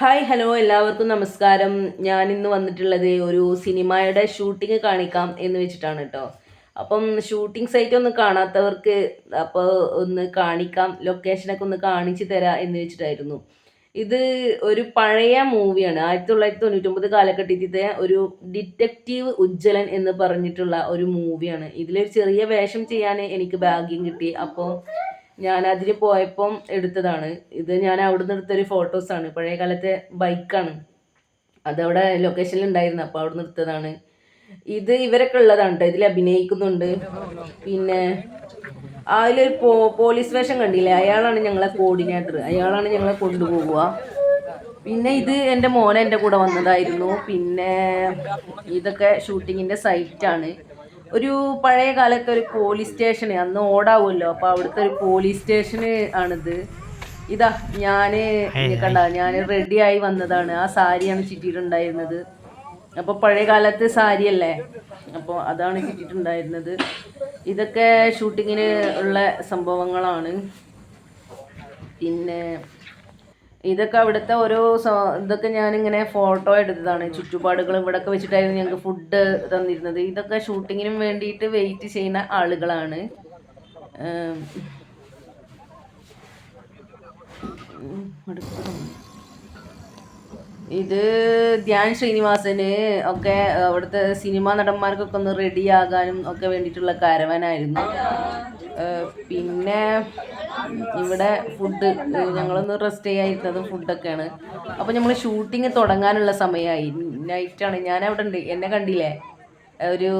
Hi hello എല്ലാവർക്കും നമസ്കാരം. ഞാൻ ഇന്ന് വന്നിട്ടുള്ളത് ഒരു സിനിമയുടെ ഷൂട്ടിംഗ് കാണിക്കാം എന്ന് വെച്ചിട്ടാണ് കേട്ടോ അപ്പം ഷൂട്ടിംഗ് സൈറ്റ് ഒന്ന് കാണാത്തവർക്ക് അപ്പോൾ ഒന്ന് കാണിക്കാം ലൊക്കേഷനൊക്കെ ഒന്ന് കാണിച്ചു തരാം എന്ന് വെച്ചിട്ടായിരുന്നു. ഇത് ഒരു പഴയ മൂവിയാണ്. ആയിരത്തി തൊള്ളായിരത്തി തൊണ്ണൂറ്റൊമ്പത് കാലഘട്ടത്തിലെ ഒരു ഡിറ്റക്റ്റീവ് ഉജ്ജ്വലൻ എന്ന് പറഞ്ഞിട്ടുള്ള ഒരു മൂവിയാണ്. ഇതിലൊരു ചെറിയ വേഷം ചെയ്യാൻ എനിക്ക് ഭാഗ്യം കിട്ടി. അപ്പോൾ ഞാൻ അതിന് പോയപ്പം എടുത്തതാണ്. ഇത് ഞാൻ അവിടുന്ന് എടുത്തൊരു ഫോട്ടോസാണ്. പഴയ കാലത്തെ ബൈക്കാണ്. അതവിടെ ലൊക്കേഷനിൽ ഉണ്ടായിരുന്നു അപ്പോൾ അവിടുന്ന് എടുത്തതാണ്. ഇത് ഇവരൊക്കെ ഉള്ളതാണ് കേട്ടോ ഇതിൽ അഭിനയിക്കുന്നുണ്ട്. പിന്നെ അതിലൊരു പോ പോലീസ് വേഷം കണ്ടില്ലേ? അയാളാണ് ഞങ്ങളെ കോർഡിനേറ്റർ അയാളാണ് ഞങ്ങളെ കൊണ്ടുപോകുക പിന്നെ ഇത് എന്റെ മോനെ എന്റെ കൂടെ വന്നതായിരുന്നു. പിന്നെ ഇതൊക്കെ ഷൂട്ടിങ്ങിന്റെ സൈറ്റാണ് ഒരു പഴയ കാലത്തെ ഒരു പോലീസ് സ്റ്റേഷൻ അന്ന് ഓടാവുമല്ലോ അപ്പോൾ അവിടുത്തെ ഒരു പോലീസ് സ്റ്റേഷന് ആണിത്. ഇതാ ഞാൻ കണ്ട ഞാൻ റെഡിയായി വന്നതാണ്. ആ സാരിയാണ് ചുറ്റിയിട്ടുണ്ടായിരുന്നത്. അപ്പോൾ പഴയ കാലത്ത് സാരിയല്ലേ? അപ്പോൾ അതാണ് ചുറ്റിയിട്ടുണ്ടായിരുന്നത്. ഇതൊക്കെ ഷൂട്ടിങ്ങിന് ഉള്ള സംഭവങ്ങളാണ്. പിന്നെ ഇതൊക്കെ അവിടുത്തെ ഓരോ ഇതൊക്കെ ഞാനിങ്ങനെ ഫോട്ടോ എടുത്തതാണ്. ചുറ്റുപാടുകൾ ഇവിടെയൊക്കെ വെച്ചിട്ടായിരുന്നു ഞങ്ങൾക്ക് ഫുഡ് തന്നിരുന്നത്. ഇതൊക്കെ ഷൂട്ടിങ്ങിനും വേണ്ടിയിട്ട് വെയിറ്റ് ചെയ്യുന്ന ആളുകളാണ്. ഏം. ഇത് ധ്യാൻ ശ്രീനിവാസന് ഒക്കെ അവിടുത്തെ സിനിമാ നടന്മാർക്കൊക്കെ ഒന്ന് റെഡിയാകാനും ഒക്കെ വേണ്ടിയിട്ടുള്ള കരവനായിരുന്നു. പിന്നെ ഇവിടെ ഫുഡ് ഞങ്ങളൊന്ന് റെസ്റ്റ് ചെയ്യാതിരുന്നത് ഫുഡൊക്കെയാണ് അപ്പോൾ നമ്മൾ ഷൂട്ടിങ് തുടങ്ങാനുള്ള സമയമായി. നൈറ്റാണ് ഞാൻ അവിടെ ഉണ്ട്. എന്നെ കണ്ടില്ലേ? ഒരു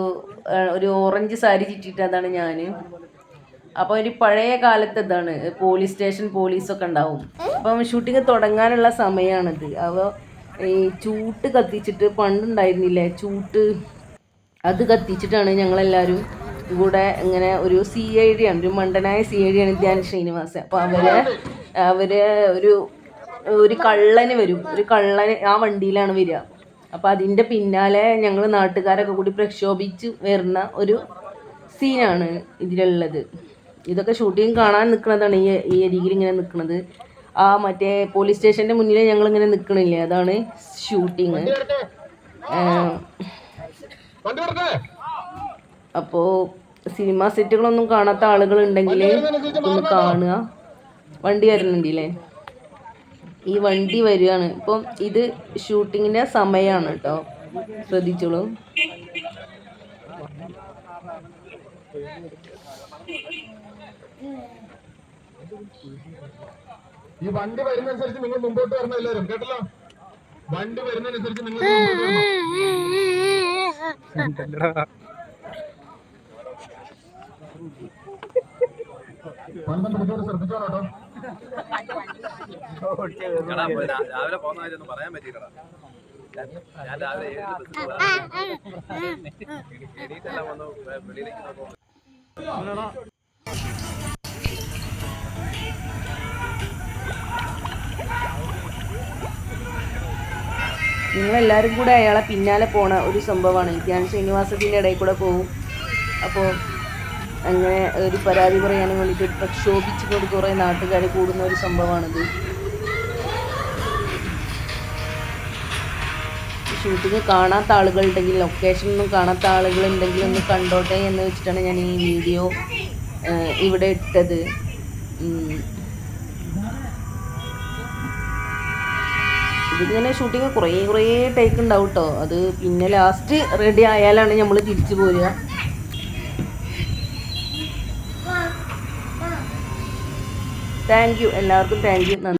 ഒരു ഓറഞ്ച് സാരി ചുറ്റിയിട്ട് അതാണ് ഞാൻ അപ്പോൾ ഒരു പഴയ കാലത്ത് ഇതാണ്. പോലീസ് സ്റ്റേഷൻ പോലീസൊക്കെ ഉണ്ടാവും. അപ്പം ഷൂട്ടിങ് തുടങ്ങാനുള്ള സമയമാണിത് അപ്പോൾ ഈ ചൂട്ട് കത്തിച്ചിട്ട് പണ്ടുണ്ടായിരുന്നില്ലേ? ചൂട്ട് അത് കത്തിച്ചിട്ടാണ് ഞങ്ങളെല്ലാവരും ഇവിടെ ഇങ്ങനെ ഒരു സി ഐ ഡി ആണ് ഒരു മണ്ടനായ സി ഐ ഡി ആണ് ധ്യാൻ ശ്രീനിവാസ് അപ്പോൾ അവർ അവർ ഒരു ഒരു കള്ളന് വരും. ഒരു കള്ളന് ആ വണ്ടിയിലാണ് വരിക. അപ്പോൾ അതിന്റെ പിന്നാലെ ഞങ്ങൾ നാട്ടുകാരൊക്കെ കൂടി പ്രക്ഷോഭിച്ച് വരുന്ന ഒരു സീനാണ് ഇതിലുള്ളത്. ഇതൊക്കെ ഷൂട്ടിങ് കാണാൻ നിൽക്കുന്നതാണ് ഈ ഈ അരികിൽ ഇങ്ങനെ നിൽക്കുന്നത് ആ മറ്റേ പോലീസ് സ്റ്റേഷന്റെ മുന്നിൽ ഞങ്ങൾ ഇങ്ങനെ നിൽക്കണില്ലേ അതാണ് ഷൂട്ടിങ് അപ്പോ സിനിമ സെറ്റുകളൊന്നും കാണാത്ത ആളുകളുണ്ടെങ്കിൽ ഒന്ന് കാണുക. വണ്ടി വരുന്നുണ്ടല്ലേ ഈ വണ്ടി വരികയാണ്. ഇപ്പം ഇത് ഷൂട്ടിങ്ങിന്റെ സമയമാണ് കേട്ടോ ശ്രദ്ധിച്ചോളൂ. ഈ വണ്ടി വരുന്നതനുസരിച്ച് നിങ്ങൾ മുമ്പോട്ട് വരണം എല്ലാവരും കേട്ടല്ലോ? വണ്ടി വരുന്നതനുസരിച്ച് നിങ്ങൾ ശ്രദ്ധിച്ചോട്ടോ രാവിലെ പോകുന്ന കാര്യം ഒന്നും പറയാൻ പറ്റിയില്ലടാ. ഞാൻ രാവിലെ വെ- വെളിയിലേക്ക് നോക്കുമ്പോ. നിങ്ങളെല്ലാവരും കൂടെ അയാളെ പിന്നാലെ പോണ ഒരു സംഭവമാണ്. ഞാൻ ശ്രീനിവാസത്തിന്റെ ഇടയിൽ കൂടെ പോകും അപ്പോൾ അങ്ങനെ ഒരു പരാതി പറയാനും വേണ്ടിയിട്ട് പ്രക്ഷോഭിച്ചുകൊണ്ട് കുറേ നാട്ടുകാർ കൂടുന്ന ഒരു സംഭവമാണിത്. ഷൂട്ടിങ് കാണാത്ത ആളുകളുണ്ടെങ്കിൽ ലൊക്കേഷനൊന്നും കാണാത്ത ആളുകളുണ്ടെങ്കിൽ ഒന്ന് കണ്ടോട്ടെ എന്ന് വെച്ചിട്ടാണ് ഞാൻ ഈ വീഡിയോ ഇവിടെ ഇട്ടത്. ഇതിങ്ങനെ ഷൂട്ടിങ് കുറേ കുറേ ടേക്ക് ഉണ്ടാവും കേട്ടോ അത് പിന്നെ ലാസ്റ്റ് റെഡി ആയാലാണ് നമ്മൾ തിരിച്ചു പോരുക. താങ്ക് യു എല്ലാവർക്കും താങ്ക് യു